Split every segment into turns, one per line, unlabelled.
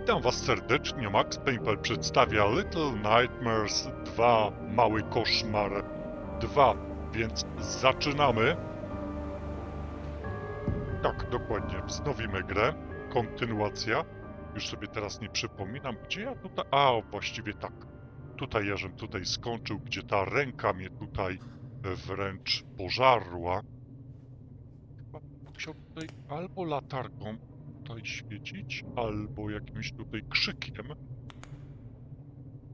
Witam Was serdecznie, Max Paintball przedstawia Little Nightmares 2, Mały Koszmar 2, więc zaczynamy. Tak, dokładnie, wznowimy grę, kontynuacja. Już sobie teraz nie przypominam, gdzie ja tutaj... A, właściwie tak, tutaj ja żem tutaj skończył, gdzie ta ręka mnie tutaj wręcz pożarła. Chyba musiał tutaj albo latarką tutaj świecić, albo jakimś tutaj krzykiem.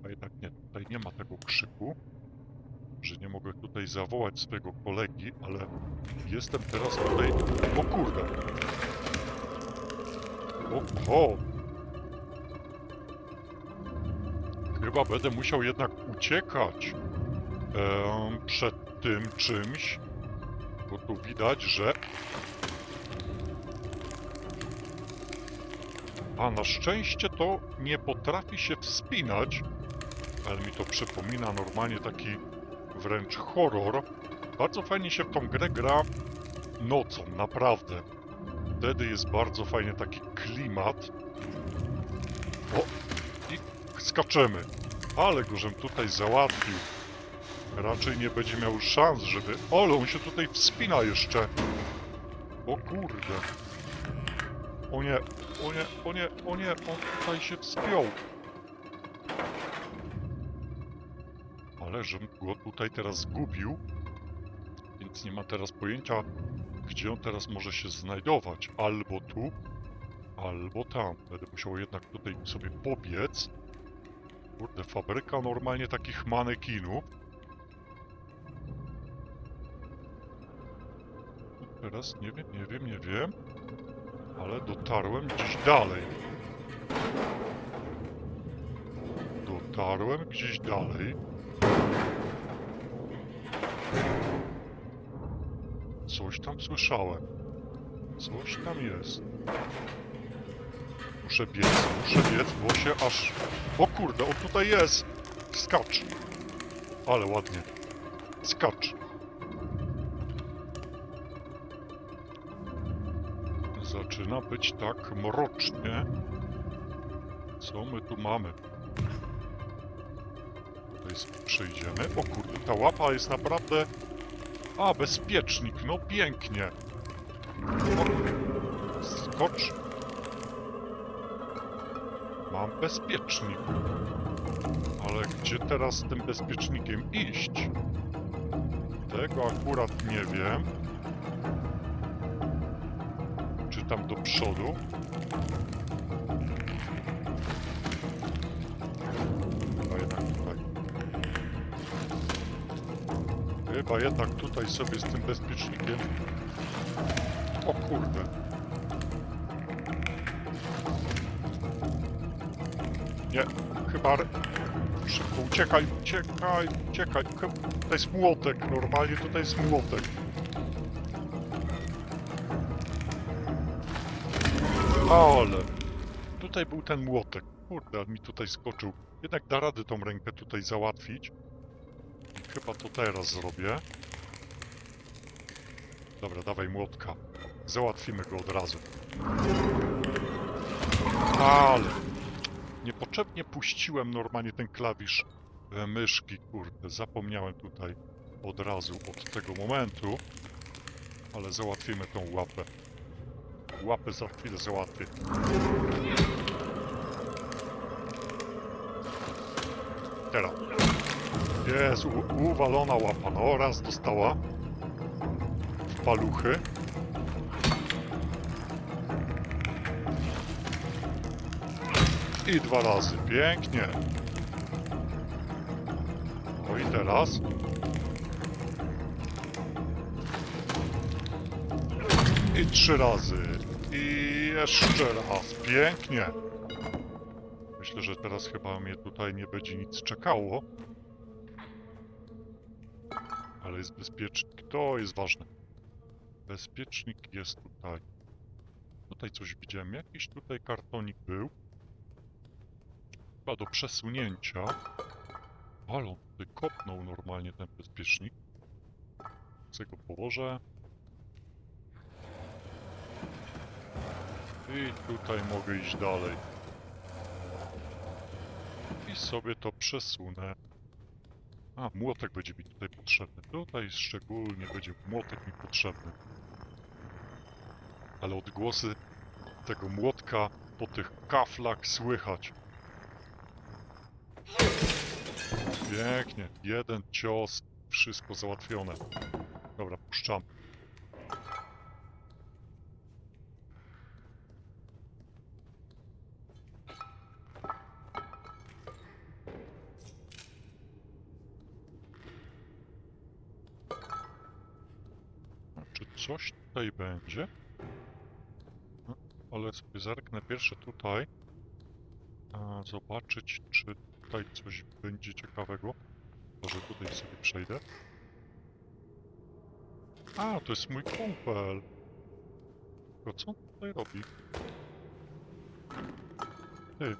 A jednak nie, tutaj nie ma tego krzyku, że nie mogę tutaj zawołać swojego kolegi, ale jestem teraz tutaj... O kurde! O, o! Chyba będę musiał jednak uciekać em, przed tym czymś, bo tu widać, że A na szczęście to nie potrafi się wspinać, ale mi to przypomina normalnie taki wręcz horror. Bardzo fajnie się w tą grę gra nocą, naprawdę. Wtedy jest bardzo fajnie taki klimat. O! I skaczemy. Ale go żem tutaj załatwił. Raczej nie będzie miał szans, żeby... Ale on się tutaj wspina jeszcze. O kurde. O nie, o nie, o nie, o nie, on tutaj się wspiął. Ale żem go tutaj teraz zgubił, więc nie ma teraz pojęcia, gdzie on teraz może się znajdować. Albo tu, albo tam. Będę musiał jednak tutaj sobie pobiec. Kurde, fabryka normalnie takich manekinów. Teraz nie wiem, nie wiem, nie wiem ale dotarłem gdzieś dalej. Dotarłem gdzieś dalej. Coś tam słyszałem. Coś tam jest. Muszę biec, muszę biec, bo się aż... O kurde, on tutaj jest! Skacz! Ale ładnie. Skacz. Zaczyna być tak mrocznie. Co my tu mamy? Tutaj sobie przejdziemy. O kurde, ta łapa jest naprawdę... A, bezpiecznik, no pięknie. O, skocz. Mam bezpiecznik. Ale gdzie teraz z tym bezpiecznikiem iść? Tego akurat nie wiem. Przodu? Chyba jednak tutaj. Chyba jednak tutaj sobie z tym bezpiecznikiem. O kurde. Nie, chyba... Szybko, uciekaj, uciekaj, uciekaj. Tutaj jest młotek, normalnie tutaj jest młotek. Ale tutaj był ten młotek. Kurde, mi tutaj skoczył. Jednak da rady tą rękę tutaj załatwić. Chyba to teraz zrobię. Dobra, dawaj młotka. Załatwimy go od razu. Ale niepotrzebnie puściłem normalnie ten klawisz e, myszki. Kurde, zapomniałem tutaj od razu od tego momentu. Ale załatwimy tą łapę. Łapy za chwilę załatwię. Teraz. Jest, uwalona łapa. No, raz dostała. W paluchy. I dwa razy. Pięknie. No i teraz. I trzy razy. Jeszcze raz. Pięknie. Myślę, że teraz chyba mnie tutaj nie będzie nic czekało. Ale jest bezpiecznik. To jest ważne. Bezpiecznik jest tutaj. Tutaj coś widziałem. Jakiś tutaj kartonik był. Chyba do przesunięcia. Ale on tutaj kopnął normalnie ten bezpiecznik. Sobie go położę. I tutaj mogę iść dalej. I sobie to przesunę. A, młotek będzie mi tutaj potrzebny. Tutaj szczególnie będzie młotek mi potrzebny. Ale odgłosy tego młotka po tych kaflach słychać. Pięknie. Jeden cios. Wszystko załatwione. Dobra, puszczam. Tutaj będzie? No, Ale sobie zerknę pierwsze tutaj. A, zobaczyć, czy tutaj coś będzie ciekawego. Może tutaj sobie przejdę. A, to jest mój kumpel. To co on tutaj robi? Ty.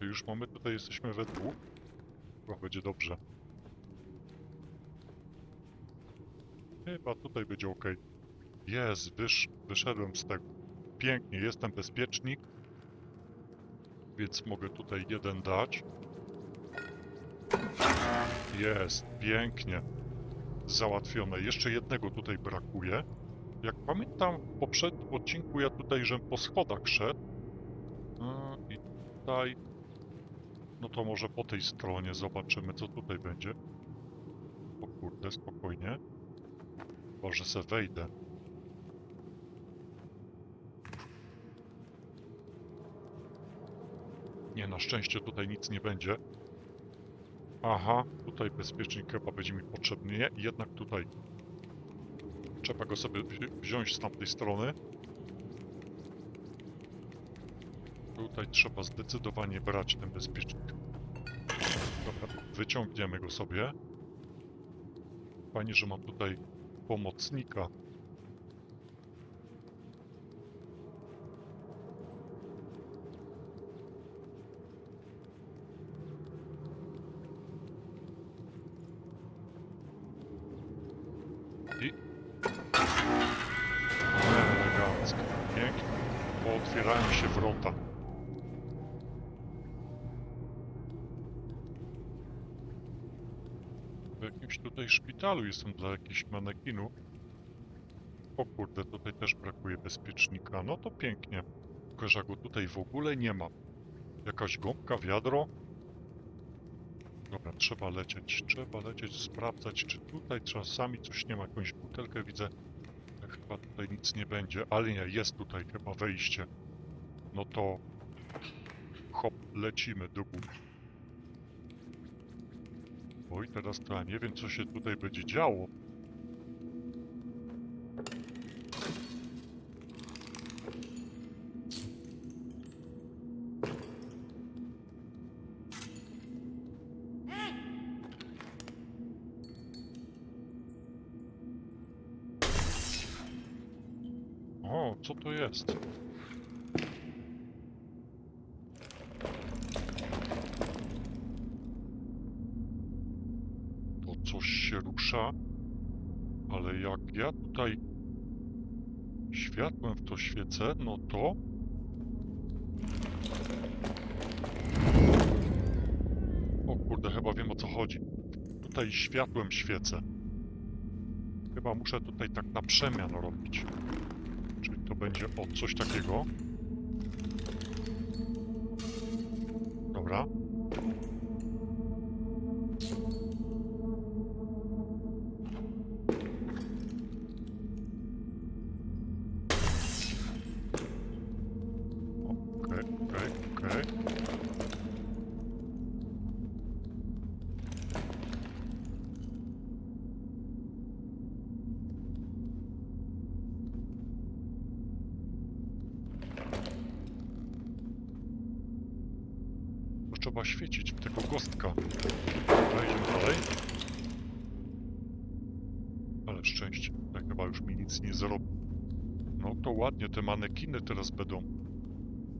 Już mamy, tutaj jesteśmy we dwóch. Chyba będzie dobrze. Chyba tutaj będzie ok. Jest, wysz, wyszedłem z tego. Pięknie, jestem bezpiecznik. Więc mogę tutaj jeden dać. Jest, pięknie. Załatwione. Jeszcze jednego tutaj brakuje. Jak pamiętam, w poprzednim odcinku ja tutaj, żem po schodach szedł. A, I tutaj... No to może po tej stronie zobaczymy, co tutaj będzie. O kurde, spokojnie. Chyba, że se wejdę. Nie, na szczęście tutaj nic nie będzie. Aha, tutaj bezpiecznik chyba będzie mi potrzebny. Nie, jednak tutaj. Trzeba go sobie wzi- wziąć z tamtej strony. Tutaj trzeba zdecydowanie brać ten bezpiecznik. Dobra, wyciągniemy go sobie. Fajnie, że mam tutaj Jako pomocníka szpitalu jestem dla jakichś manekinów. O kurde, tutaj też brakuje bezpiecznika. No to pięknie. Tylko, że go tutaj w ogóle nie ma. Jakaś gąbka, wiadro. Dobra, trzeba lecieć, trzeba lecieć, sprawdzać, czy tutaj czasami coś nie ma. Jakąś butelkę widzę. ale Chyba tutaj nic nie będzie, ale nie, jest tutaj chyba wejście. No to... Hop, lecimy do góry. Oj, teraz to ja nie wiem, co się tutaj będzie działo. O, co to jest? To coś się rusza, ale jak ja tutaj światłem w to świecę, no to... O kurde, chyba wiem o co chodzi. Tutaj światłem świecę. Chyba muszę tutaj tak na przemian robić. Czyli to będzie o coś takiego. Dobra. Trzeba świecić tego gostka. Wejdziemy dalej. Ale szczęście, tak chyba już mi nic nie zrobi. No to ładnie, te manekiny teraz będą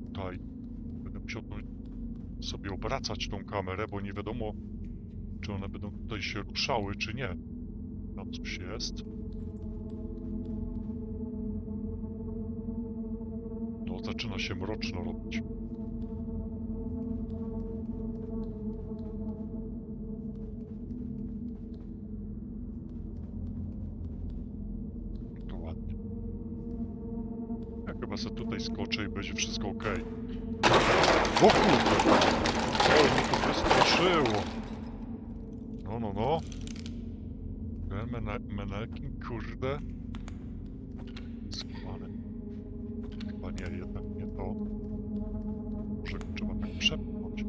tutaj. Będę musiał sobie obracać tą kamerę, bo nie wiadomo, czy one będą tutaj się ruszały, czy nie. Tam coś jest. zaczyna się mroczno robić. Tutaj skoczę i będzie wszystko ok. O kurde! O, mnie to wystraszyło! No, no, no. Ten mene kurde. Schowany. Chyba nie, jednak nie to. Może trzeba tak przepchnąć.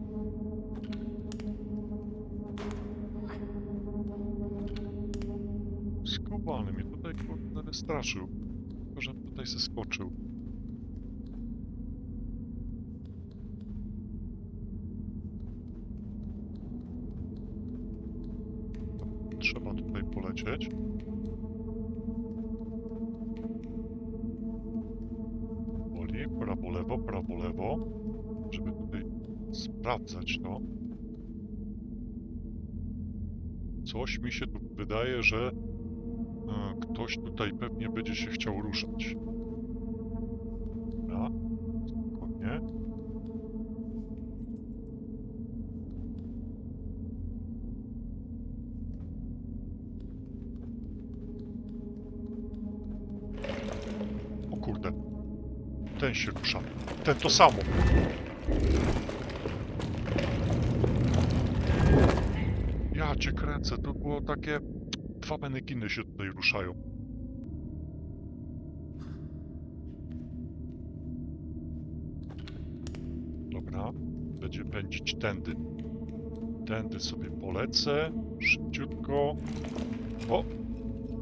Skubany mnie tutaj kurde wystraszył. Tylko, że tutaj se skoczył. Trzeba polecieć. Woli, prawo, lewo, prawo, lewo. Żeby tutaj sprawdzać to. Coś mi się tu wydaje, że e, ktoś tutaj pewnie będzie się chciał ruszać. Ten się rusza. Ten to samo. Ja cię kręcę. To było takie... Dwa manekiny się tutaj ruszają. Dobra. Będzie pędzić tędy. Tędy sobie polecę. Szybciutko. O!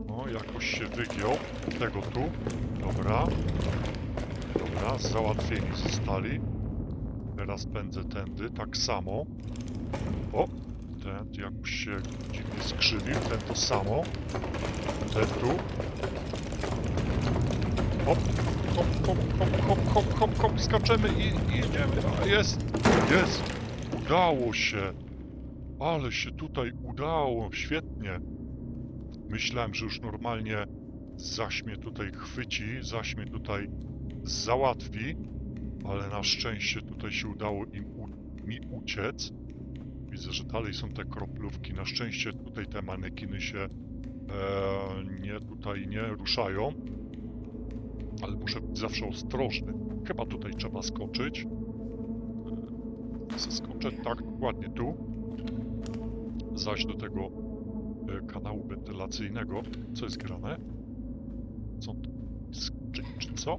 O, jakoś się wygiął. Tego tu. Dobra. Dobra, załatwieni zostali. Teraz pędzę tędy, tak samo. O! Ten jakoś się dziwnie skrzywił, ten to samo. Ten tu. Hop, hop, hop, hop, hop, hop, hop, hop, skaczemy i, i idziemy. A, Jest, jest. Udało się. Ale się tutaj udało, świetnie. Myślałem, że już normalnie zaś mnie tutaj chwyci, zaś mnie tutaj załatwi, ale na szczęście tutaj się udało im mi uciec. Widzę, że dalej są te kroplówki. Na szczęście tutaj te manekiny się e, nie tutaj nie ruszają. Ale muszę być zawsze ostrożny. Chyba tutaj trzeba skoczyć. Zeskoczę tak dokładnie tu. Zaś do tego e, kanału wentylacyjnego. Co jest grane? Co to? Czy, czy co?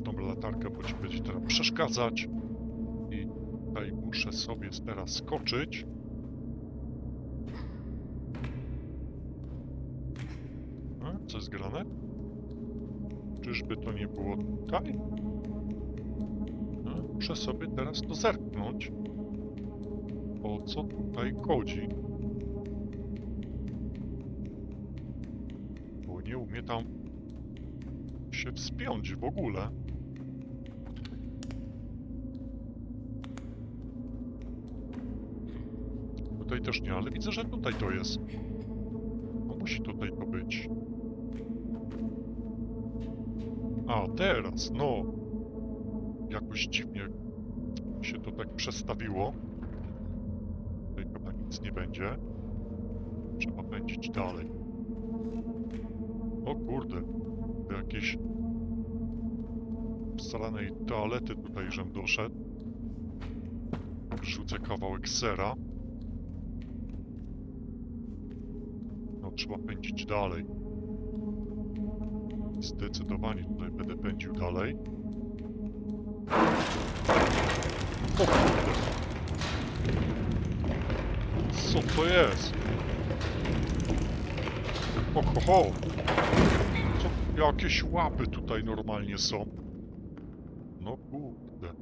Wyłącz latarkę, bo ci będzie teraz przeszkadzać. I tutaj muszę sobie teraz skoczyć. A, co jest grane? Czyżby to nie było tutaj? A, muszę sobie teraz to zerknąć. O co tutaj chodzi? Się wspiąć w ogóle. Tutaj też nie, ale widzę, że tutaj to jest. No musi tutaj to być. A, teraz, no. Jakoś dziwnie się to tak przestawiło. Tutaj chyba nic nie będzie. Trzeba pędzić dalej. O kurde, do jakiejś scalanej toalety tutaj żem doszedł. Rzucę kawałek sera. No, trzeba pędzić dalej. Zdecydowanie tutaj będę pędził dalej. O kurde! Co to jest? Ho, ho, ho! Jakieś łapy tutaj normalnie są. No kurde.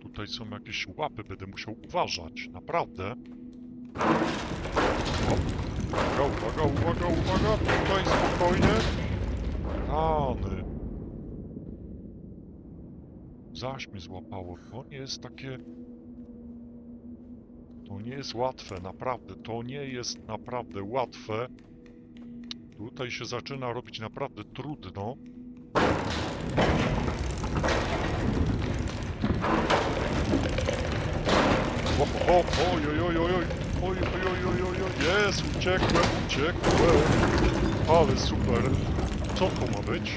Tutaj są jakieś łapy, będę musiał uważać, naprawdę. Uwaga, uwaga, uwaga, uwaga, tutaj spokojnie. Rany. Zaś mnie złapało, nie jest takie To nie jest łatwe, naprawdę. To nie jest naprawdę łatwe. Tutaj się zaczyna robić naprawdę trudno. O, o, oj, oj, oj, oj, oj, oj, oj, oj, jest, uciekłem, uciekłem, ale super, co to ma być?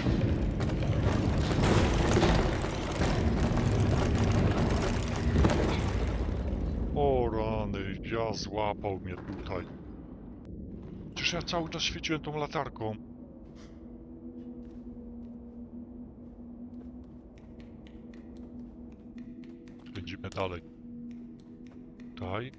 O złapał mnie tutaj. Przecież ja cały czas świeciłem tą latarką. Będziemy dalej. Tutaj.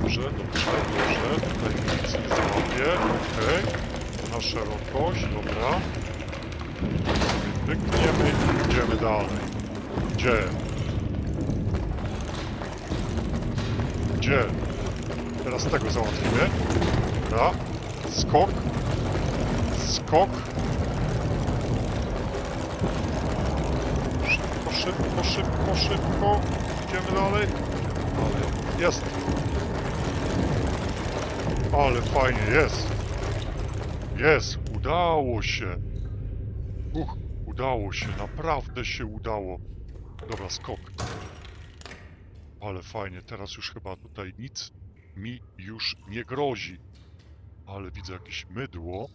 Dobrze, dobrze, dobrze. Tutaj nic nie złapię. Okej. Na szerokość, dobra. Pykniemy i idziemy dalej. Gdzie? Gdzie? Teraz tego załatwimy. Dobra. Skok. Skok. Szybko, szybko, szybko, szybko. Idziemy dalej. Ale jest. Ale fajnie, jest. Jest, udało się. Uch, udało się, naprawdę się udało. Dobra, skok. Ale fajnie, teraz już chyba tutaj nic mi już nie grozi. Ale widzę jakieś mydło.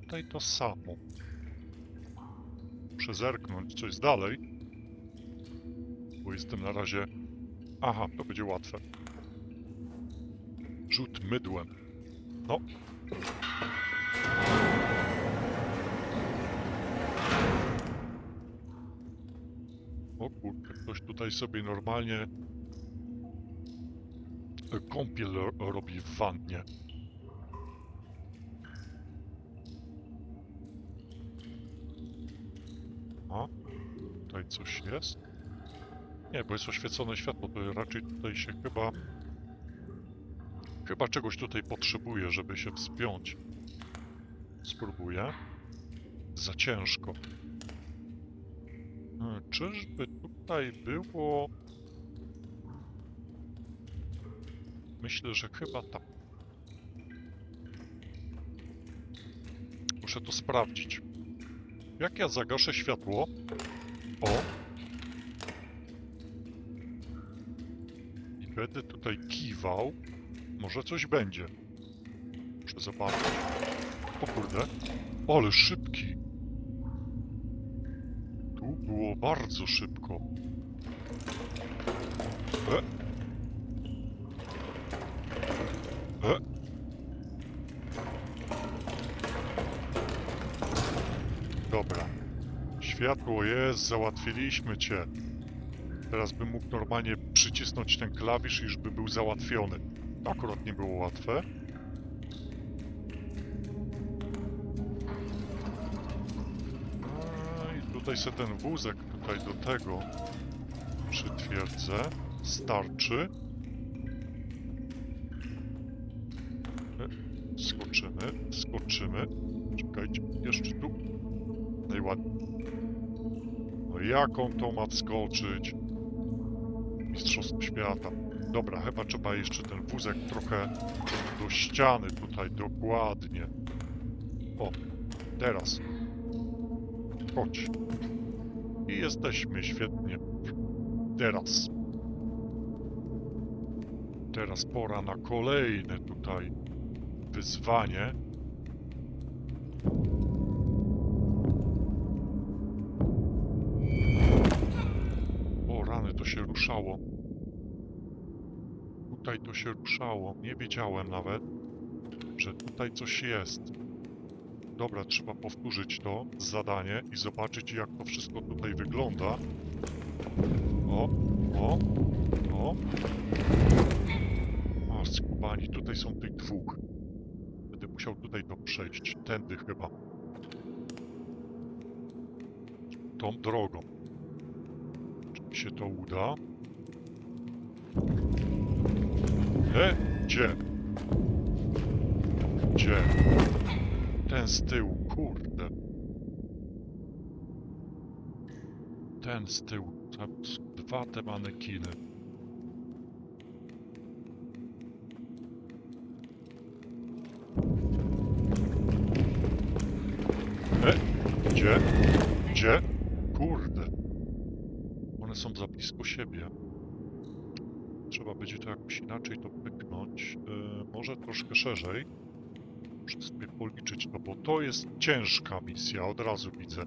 Tutaj to samo. Muszę zerknąć, co jest dalej. Bo jestem na razie... Aha, to będzie łatwe. Rzut mydłem. No. Tutaj sobie normalnie kąpiel ro- robi w wannie. A, tutaj coś jest? Nie, bo jest oświecone światło, to raczej tutaj się chyba... Chyba czegoś tutaj potrzebuję, żeby się wspiąć. Spróbuję. Za ciężko. Hmm, Czyżby tutaj było... Myślę, że chyba tak. Muszę to sprawdzić. Jak ja zagaszę światło... O! I będę tutaj kiwał. Może coś będzie. Muszę zobaczyć. O kurde. Ale szybki. Bardzo szybko. E. E. Dobra. Światło jest, załatwiliśmy cię. Teraz bym mógł normalnie przycisnąć ten klawisz i już by był załatwiony. Akurat nie było łatwe. Tutaj sobie ten wózek tutaj do tego przytwierdzę. Starczy. E, Skoczymy, skoczymy. Czekajcie, jeszcze tu. Najładniej. No jak on to ma wskoczyć? Mistrzostwo świata. Dobra, chyba trzeba jeszcze ten wózek trochę do ściany tutaj, dokładnie. O, teraz. Chodź. I jesteśmy, świetnie. Teraz. Teraz pora na kolejne tutaj wyzwanie. O rany, to się ruszało. Tutaj to się ruszało. Nie wiedziałem nawet, że tutaj coś jest. Dobra, trzeba powtórzyć to zadanie i zobaczyć jak to wszystko tutaj wygląda. O, o, o. O, skubani, tutaj są tych dwóch. Będę musiał tutaj to przejść. Tędy chyba. Tą drogą. Czy mi się to uda? E? Gdzie? Gdzie? Ten z tyłu, kurde. ten z tyłu. Dwa te manekiny. E, gdzie? Gdzie? Kurde. One są za blisko siebie. Trzeba będzie to jakoś inaczej to pyknąć. E, może troszkę szerzej. Muszę sobie policzyć to, bo to jest ciężka misja, od razu widzę.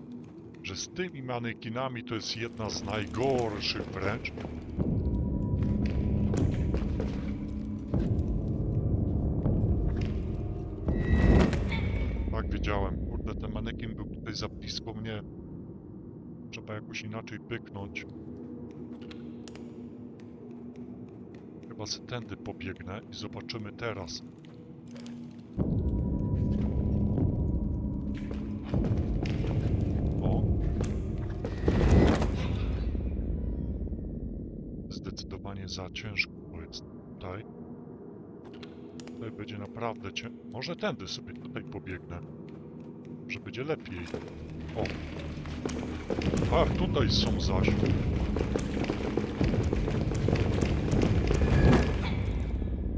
Że z tymi manekinami to jest jedna z najgorszych wręcz. Tak, wiedziałem. Kurde, ten manekin był tutaj za blisko mnie. Trzeba jakoś inaczej pyknąć. Chyba se tędy pobiegnę i zobaczymy teraz. Za ciężko jest tutaj. Tutaj będzie naprawdę cię... Może tędy sobie tutaj pobiegnę. Że będzie lepiej. O. Ach, tutaj są zaś.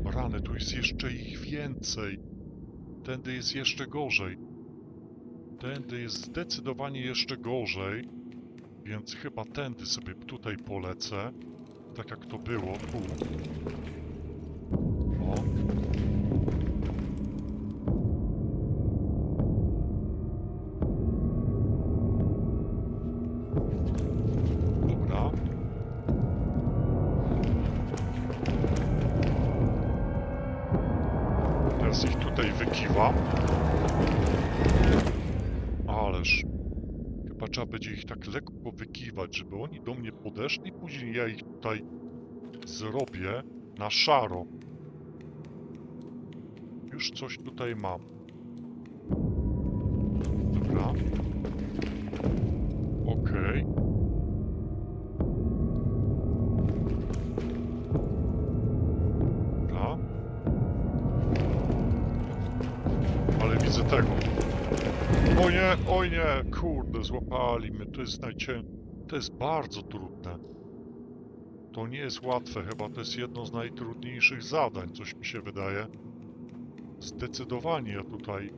Rany, tu jest jeszcze ich więcej. Tędy jest jeszcze gorzej. Tędy jest zdecydowanie jeszcze gorzej. Więc chyba tędy sobie tutaj polecę. Tak jak to było. Tu. O. Teraz ich tutaj wykiwam. Trzeba będzie ich tak lekko wykiwać, żeby oni do mnie podeszli. Później ja ich tutaj zrobię na szaro. Już coś tutaj mam. Dobra. Okej. Widzę tego. O nie, oj nie, złapali mnie. To jest najcię... To jest bardzo trudne. To nie jest łatwe, chyba to jest jedno z najtrudniejszych zadań, coś mi się wydaje. Zdecydowanie ja tutaj...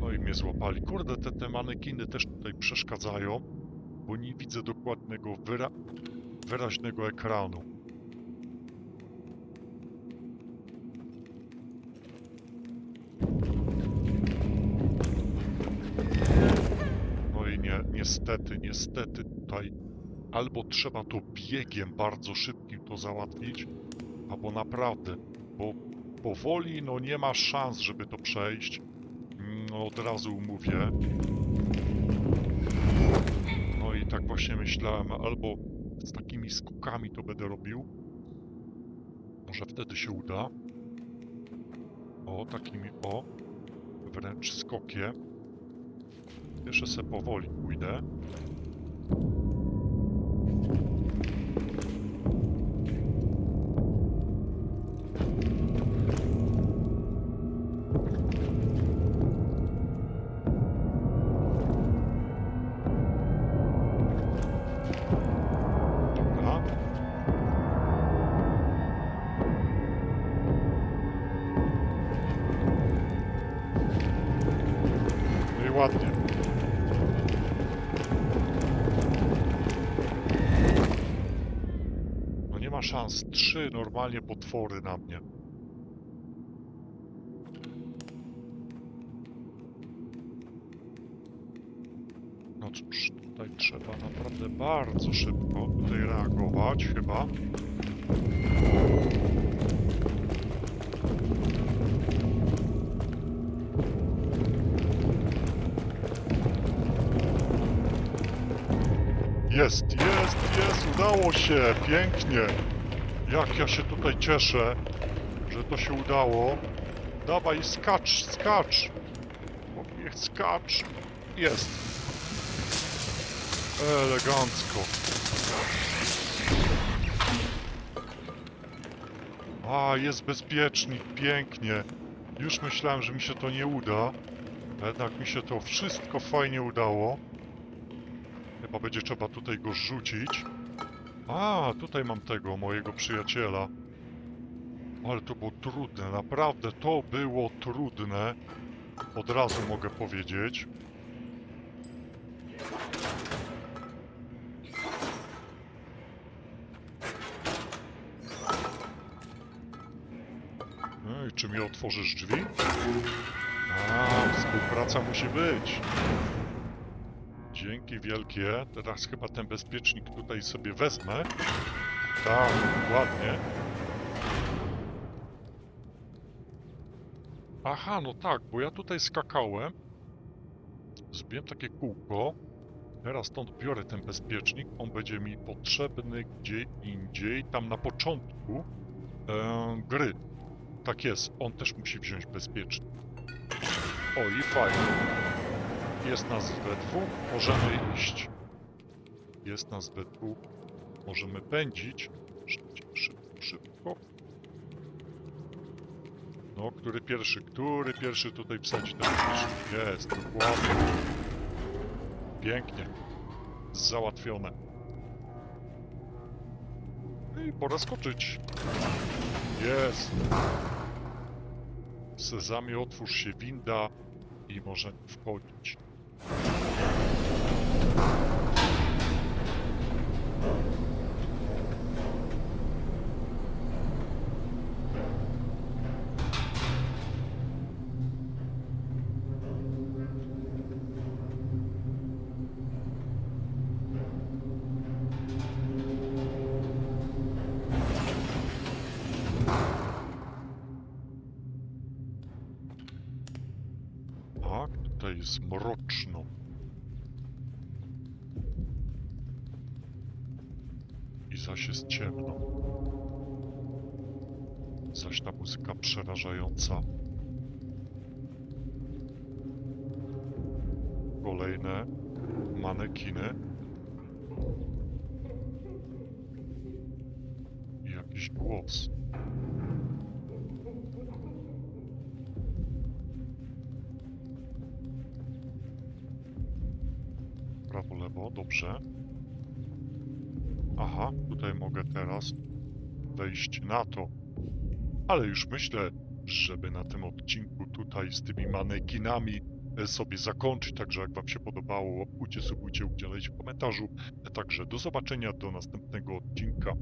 No i mnie złapali. Kurde, te, te manekiny też tutaj przeszkadzają, bo nie widzę dokładnego, wyra... wyraźnego ekranu. Niestety, niestety tutaj albo trzeba to biegiem bardzo szybkim to załatwić, albo naprawdę, bo powoli no nie ma szans, żeby to przejść. No od razu mówię. No i tak właśnie myślałem, albo z takimi skokami to będę robił. Może wtedy się uda. O, takimi, o, wręcz skokiem. Jeszcze se powoli pójdę. Szans. Trzy normalnie potwory na mnie. No cóż, tutaj trzeba naprawdę bardzo szybko tutaj reagować chyba. Jest, jest, jest, udało się, pięknie. Jak ja się tutaj cieszę, że to się udało. Dawaj, skacz, skacz. Niech skacz. Jest. Elegancko. A, jest bezpiecznik, pięknie. Już myślałem, że mi się to nie uda. Jednak mi się to wszystko fajnie udało. Chyba będzie trzeba tutaj go rzucić. A, tutaj mam tego, mojego przyjaciela. Ale to było trudne, naprawdę to było trudne. Od razu mogę powiedzieć. No i czy mi otworzysz drzwi? A, współpraca musi być. Dzięki wielkie. Teraz chyba ten bezpiecznik tutaj sobie wezmę. Tak, ładnie. Aha, no tak, bo ja tutaj skakałem. Zrobiłem takie kółko. Teraz stąd biorę ten bezpiecznik. On będzie mi potrzebny gdzie indziej, tam na początku e, gry. Tak jest, on też musi wziąć bezpiecznik. O i fajnie. Jest nas we dwóch, możemy iść. Jest nas we dwóch, możemy pędzić. Szybko, szybko, szybko. No, który pierwszy, który pierwszy tutaj wsadzi ten bezpiecznik? Jest, dokładnie. Pięknie. Załatwione. I pora skoczyć. Jest. Sezamie, otwórz się winda i możemy wchodzić. you zaś jest ciemno. Zaś ta muzyka przerażająca. Kolejne manekiny. Jakiś głos. Prawo, lewo, dobrze. Tutaj mogę teraz wejść na to. Ale już myślę, żeby na tym odcinku tutaj z tymi manekinami e, sobie zakończyć. Także jak Wam się podobało, łapkujcie, subujcie, udzielajcie w komentarzu. Także do zobaczenia, do następnego odcinka.